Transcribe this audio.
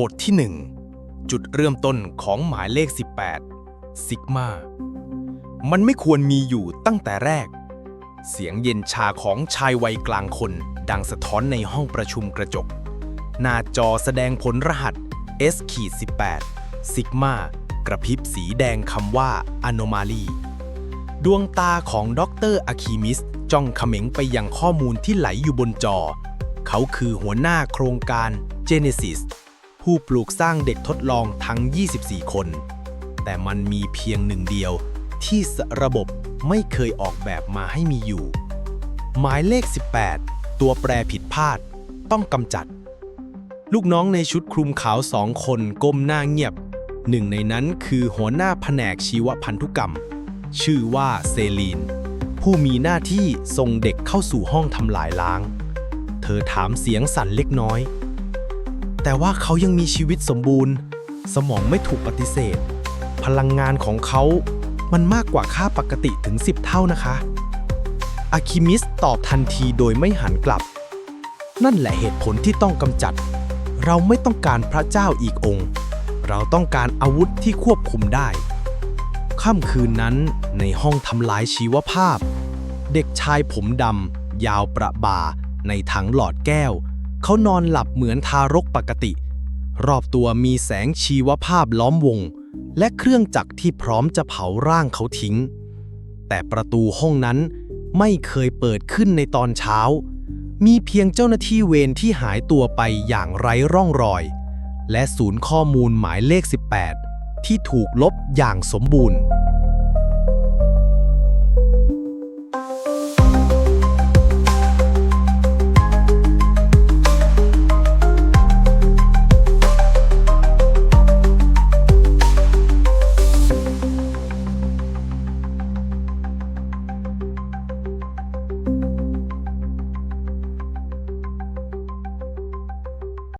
บทที่ 1 จุดเริ่มต้นของหมายเลข 18 ซิกมา มันไม่ควรมีอยู่ตั้งแต่แรก เสียงเย็นชาของชายวัยกลางคน ดังสะท้อนในห้องประชุมกระจก หน้าจอแสดงผลรหัส S-18 ซิกมากระพริบสีแดงคำว่า Anomaly ดวงตาของดรอะคิมิสจ้องเขม็งไปยังข้อมูลที่ไหลอยู่บนจอ เขาคือหัวหน้าโครงการ Genesis ผู้ปลูกสร้างเด็กทดลองทั้ง 24 คน แต่มันมีเพียงหนึ่งเดียวที่ระบบไม่เคยออกแบบมาให้มีอยู่ หมายเลข 18 ตัวแปรผิดพลาด ต้องกำจัด ลูกน้องในชุดคลุมขาวสองคนก้มหน้าเงียบ หนึ่งในนั้นคือหัวหน้าแผนกชีวพันธุกรรม ชื่อว่าเซลีน ผู้มีหน้าที่ส่งเด็กเข้าสู่ห้องทำลายล้าง เธอถามเสียงสั่นเล็กน้อย แต่ว่าเขายังมีชีวิตสมบูรณ์ สมองไม่ถูกปฏิเสธ พลังงานของเขามันมากกว่าค่าปกติถึง 10 เท่านะคะอะคิมิสตอบทันทีโดยไม่หันกลับ นั่นแหละเหตุผลที่ต้องกำจัด เราไม่ต้องการพระเจ้าอีกองค์ เราต้องการอาวุธที่ควบคุมได้ ค่ำคืนนั้นในห้องทำลายชีวภาพ เด็กชายผมดำยาวประบาในถังหลอดแก้ว เขานอนหลับเหมือนทารกปกติ รอบตัวมีแสงชีวภาพล้อมวง และเครื่องจักรที่พร้อมจะเผาร่างเขาทิ้ง แต่ประตูห้องนั้นไม่เคยเปิดขึ้นในตอนเช้า มีเพียงเจ้าหน้าที่เวรที่หายตัวไปอย่างไร้ร่องรอย และศูนย์ข้อมูลหมายเลข 18 ที่ถูกลบอย่างสมบูรณ์